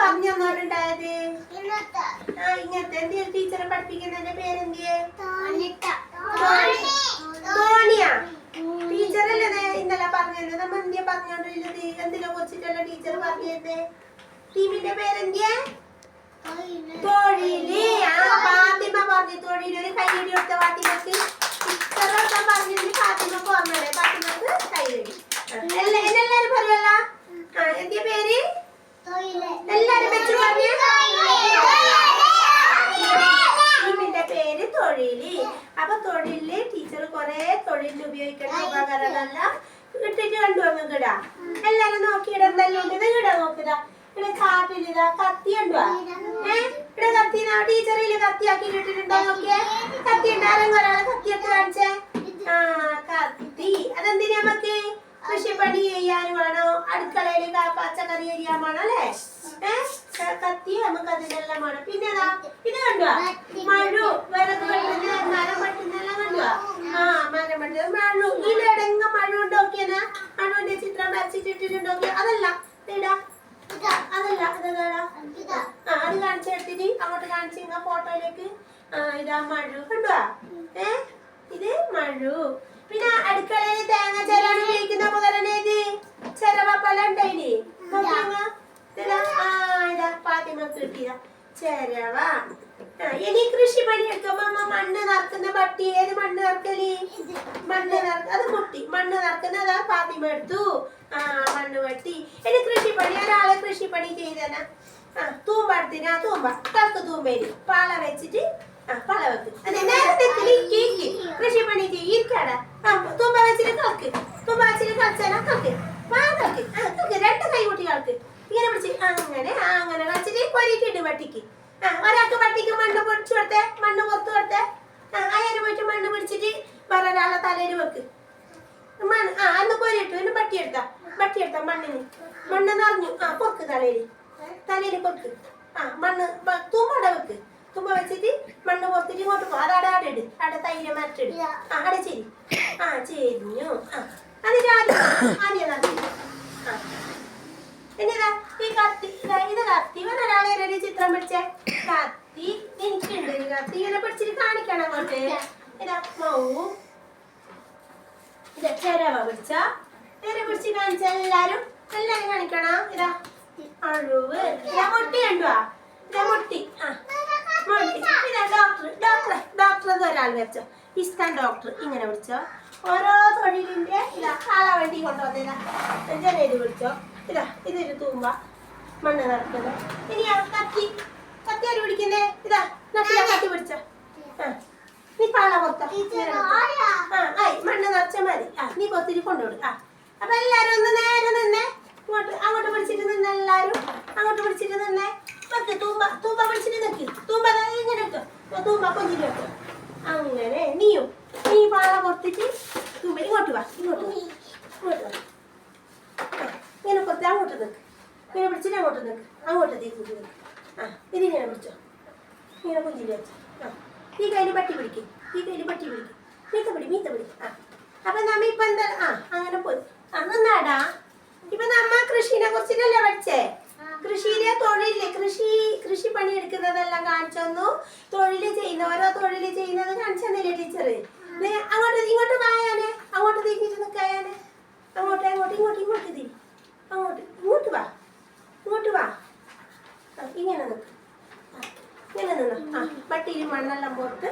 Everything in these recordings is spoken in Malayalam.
പറഞ്ഞു തന്നോണ്ടായത് ഇങ്ങനത്തെ. എന്തിയ ടീച്ചറെ പഠിപ്പിക്കുന്നതിന്റെ പേരെന്തിയെ? തോണിയാ? ടീച്ചറല്ലേ ഇന്നലെ പറഞ്ഞത്? നമ്മ എന്തിയ പറഞ്ഞോണ്ടില്ലത് എന്തിനെ കുറിച്ചിട്ടല്ല ടീച്ചർ പറഞ്ഞത് ടീമിന്റെ പേരെന്തിയെ? തൊഴിൽ തൊഴിലിന് ഉപയോഗിക്കേണ്ട ഉപകരണമെല്ലാം. ഇട്ടിട്ട് കണ്ടു അങ്ങ് കിടാ. എല്ലാരും നോക്കിയിടന്നല്ലോണ്ട് ഇത് കിടാ നോക്കിതാ ഇവിടെ ചാട്ടിലിതാ കത്തി ഉണ്ടോ? ഏ? ഇവിടെ കത്തി ടീച്ചറിൽ കത്തിയാക്കി ഇട്ടിട്ടുണ്ടോ നോക്കിയേ? കത്തി ഒരാളെ കത്തിയൊക്കെ കാണിച്ചേ? ആ കത്തി. അതെന്തിനാ നമുക്ക് കൃഷിപ്പണി ചെയ്യാനും വേണോ അടുക്കളയിൽ പച്ചക്കറി അരിയാൻ വേണോ അല്ലേ? ഏ? കത്തി നമുക്ക് അതിനെല്ലാം വേണം. പിന്നെ? ഇത്. കണ്ടോ? മഴു വിറക് വെട്ടുന്ന മരം വെട്ടുന്നെല്ലാം കണ്ടുവാ ആ മരം വെട്ടുന്നത് മഴു ഇതിലെടങ്ങ മഴ ഉണ്ടോക്കിയെന്നാ മഴുവിന്റെ ചിത്രം വരച്ചിട്ടിട്ടുണ്ടോക്കിയ അതല്ല ഇടാ അതല്ല അതെന്താടാ ആ അത് കാണിച്ചെടുത്തിട്ട് അങ്ങോട്ട് കാണിച്ചിങ്ങ ഫോട്ടോയിലേക്ക് ആ ഇതാ മഴു. കണ്ടുവാ ഏ? ഇത് മഴു. പിന്നെ അടുക്കളയിൽ തേങ്ങ ചെരവപ്പല ഉണ്ടായില്ലേ നോക്കിയങ്ങ ഇതാ ആ ഇതാ. ഫാത്തിമ കിട്ടിയതാ. ചെരവ. ഇനി കൃഷി പണി എടുക്കുമ്പോ അമ്മ മണ്ണ് നിറക്കുന്ന പട്ടി ഏത് മണ്ണ് നിറക്കൽ? മണ്ണ് നിറക്ക അത് മുട്ടി. മണ്ണ് നിറക്കുന്നതാ പാത്തിമ എടുത്തു. ആ മണ്ണ് വെട്ടി. ഇനി കൃഷി പണി. ഒരാളെ കൃഷി പണി ചെയ്തന. ആ തൂമ്പ എടുത്തിനാ. തൂമ്പ. കൾക്ക് തൂമ്പേരി പാള വെച്ചിട്ട് ആ പാള വെക്ക് അതെ നേരത്തെ കേക്ക് കൃഷി പണി ചെയ്യ് ഇരിക്കാടാ ആ തൂമ്പ വെച്ചിട്ട് കളക്ക് തൂമ്പ കളിച്ചാലാ കളക്ക് വാ കളക്ക് രണ്ട് കൈ കൂട്ടി ഇങ്ങനെ പിടിച്ച് അങ്ങനെ അങ്ങനെ കളിച്ചിട്ട് കൊരിയിട്ടുണ്ട് പട്ടിക്ക് ആ ഒരാൾക്ക് പട്ടിക്ക് മണ്ണ് പൊടിച്ചു കൊടുത്തേ മണ്ണ് പുറത്തു കൊടുത്തേ. അയാൾ മണ്ണ് പിടിച്ചിട്ട് വേറെ തലയിൽ വെക്ക്. മണ്ണ് ആ അന്ന് കോരിട്ടു പിന്നെ പട്ടി എടുത്താ. പട്ടി എടുത്താ നിറഞ്ഞു ആ തലയിൽ. തലയിൽ പൊക്ക്. ആ മണ്ണ് തുമ്പട വെക്ക്. തുമ്പ വെച്ചിട്ട് മണ്ണ് പുറത്തിട്ട് ഇങ്ങോട്ട് പോ. അതാടെ ആടെ ഇട്. അവിടെ തൈര് മറ്റിട് ആ അവിടെ ചെരി. ആ ചെരിഞ്ഞു. ആ അതിന് ആദ്യം ആദ്യം ആ. എന്നതാ ഈ കത്തി ഇതാ കത്തി. ഒരാളെ ഒരു ചിത്രം പിടിച്ചേ. കത്തി. എനിക്കുണ്ട് ഒരു കത്തി. ഇങ്ങനെ പിടിച്ചിട്ട് കാണിക്കണം അങ്ങോട്ട്. ഇതാ മൗ ഇതാ ചെരവ പിടിച്ച. ചെര പിടിച്ച് കാണിച്ച എല്ലാരും എല്ലാരും കാണിക്കണം? ഇതാ അഴുവ് ഇതാ മുട്ടി കണ്ടുവാ ഇതാ മുട്ടി ആ മുട്ടി ഇതാ ഡോക്ടർ ഡോക്ടർ ഡോക്ടർ ഒരാൾ വെച്ചോ ഇസ്താൻ ഡോക്ടർ ഇങ്ങനെ വിളിച്ചോ? ഓരോ തൊഴിലിന്റെ ഇതാ കാലാവണ്ടി കൊണ്ടുവന്നില്ല ജനേര് വിളിച്ചോ? ഇതാ ഇതൊരു തൂമ്പ മണ്ണ് നിറക്കുന്നത് ഇനിയാ കത്തി കത്തി ആര് പിടിക്കുന്നേ? ഇതാ നട്ടിയാ കത്തി പിടിച്ചോ. നീ പാള പൊത്ത ആ ആയി മണ്ണ് നിറച്ച മതി. ആ നീ പൊത്തിരി കൊണ്ടുവിടും. ആ അപ്പൊ എല്ലാരും ഒന്ന് നേരെ നിന്നെ. ഇങ്ങോട്ട് അങ്ങോട്ട് പിടിച്ചിട്ട് നിന്നെ എല്ലാരും. അങ്ങോട്ട് പിടിച്ചിട്ട് നിന്നേ. വെക്ക് തൂമ്പ തൂമ്പ പിടിച്ചിട്ട് നിൽക്കി തൂമ്പ ഇങ്ങനെ വെക്കും തൂമ്പ കൊഞ്ചിട്ട് വെക്ക്. അങ്ങനെ നീയും. നീ പാള പുറത്തിട്ട് തുമ്പി ഇങ്ങോട്ട് വാ ഇങ്ങോട്ട് ഇങ്ങോട്ട് ഇങ്ങനെ കുറച്ച് അങ്ങോട്ട് നിൽക്ക് ഇങ്ങനെ പിടിച്ചിട്ട് അങ്ങോട്ട് നിൽക്ക് അങ്ങോട്ട് തീക്ക് നിൽക്ക് ആ ഇതിങ്ങനെ പിടിച്ചോ. ഇങ്ങനെ കുഞ്ചിരി വെച്ചോ. ആ ഈ കയ്യിൽ പട്ടി പിടിക്കും. ഈ കയ്യിൽ പട്ടി പിടിക്കും. മീത്ത പിടി മീത്ത പിടി. ആ അപ്പൊ നമ്മ ഇപ്പൊ എന്താ? ആ അങ്ങനെ പോയി. അന്നാടാ ഇപ്പൊ നമ്മ കൃഷിനെ കുറിച്ചിട്ടല്ലേ പഠിച്ചേ? കൃഷിയിലെ തൊഴിലില്ലേ? കൃഷി പണി എടുക്കുന്നതെല്ലാം കാണിച്ചു തന്നു. തൊഴിൽ ചെയ്യുന്ന ഓരോ തൊഴിൽ ചെയ്യുന്നത് കാണിച്ചു തന്നില്ലേ ടീച്ചറ് അങ്ങോട്ട് ഇങ്ങോട്ട് വായാനെ അങ്ങോട്ട് തിരിഞ്ഞിട്ട് നിൽക്കായാനെ അങ്ങോട്ട് അങ്ങോട്ട് ഇങ്ങോട്ട് ഇങ്ങോട്ട് തിരി അങ്ങോട്ട് ഇങ്ങോട്ട് വാ. ഇങ്ങോട്ട് വാ. ഇങ്ങനെ നിൽക്ക് ഇങ്ങനെ നിന്ന്. ആ പട്ടിയിൽ മണ്ണെല്ലാം പോട്ട്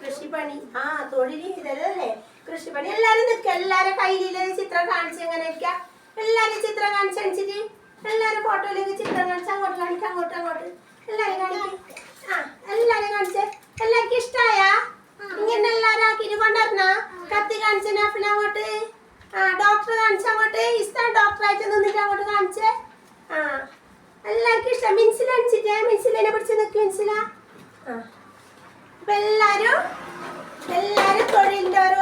കൃഷിപ്പണി. ആ തൊഴിൽ ചെയ്തല്ലേ കൃഷിപ്പണി. എല്ലാരും നിൽക്ക എല്ലാരും കയ്യിലെ ചിത്രം കാണിച്ച് എങ്ങനെ വെക്കാം എല്ലാരും ചിത്രം കാണിച്ചു കാണിച്ചിട്ട് എല്ലാരും ഫോട്ടോയിലേക്ക് ചിത്രം കാണിച്ച് അങ്ങോട്ട് കാണിക്കാം അങ്ങോട്ട് അങ്ങോട്ട്. എല്ലാരും ആ കാണിച്ച്. എല്ലാവർക്കും ഇഷ്ടായ? ഇങ്ങനെ എല്ലാരും കൊണ്ടുവരണ? കത്തി കാണിച്ച നാഫിൽ അങ്ങോട്ട് ആ ഡോക്ടർ കാണിച്ച അങ്ങോട്ട് ഇഷ്ടം ഡോക്ടറായിട്ട് നിന്നിട്ട് അങ്ങോട്ട് കാണിച്ചേ. ആ എല്ലാവർക്കും ഇഷ്ടം? മിൻസിൽ അടിച്ചിട്ടേ മിൻസിലിനെ പിടിച്ച് നിൽക്കും മിൻസില. അപ്പൊ എല്ലാരും എല്ലാരും തൊഴിലിന്റെ ഓരോ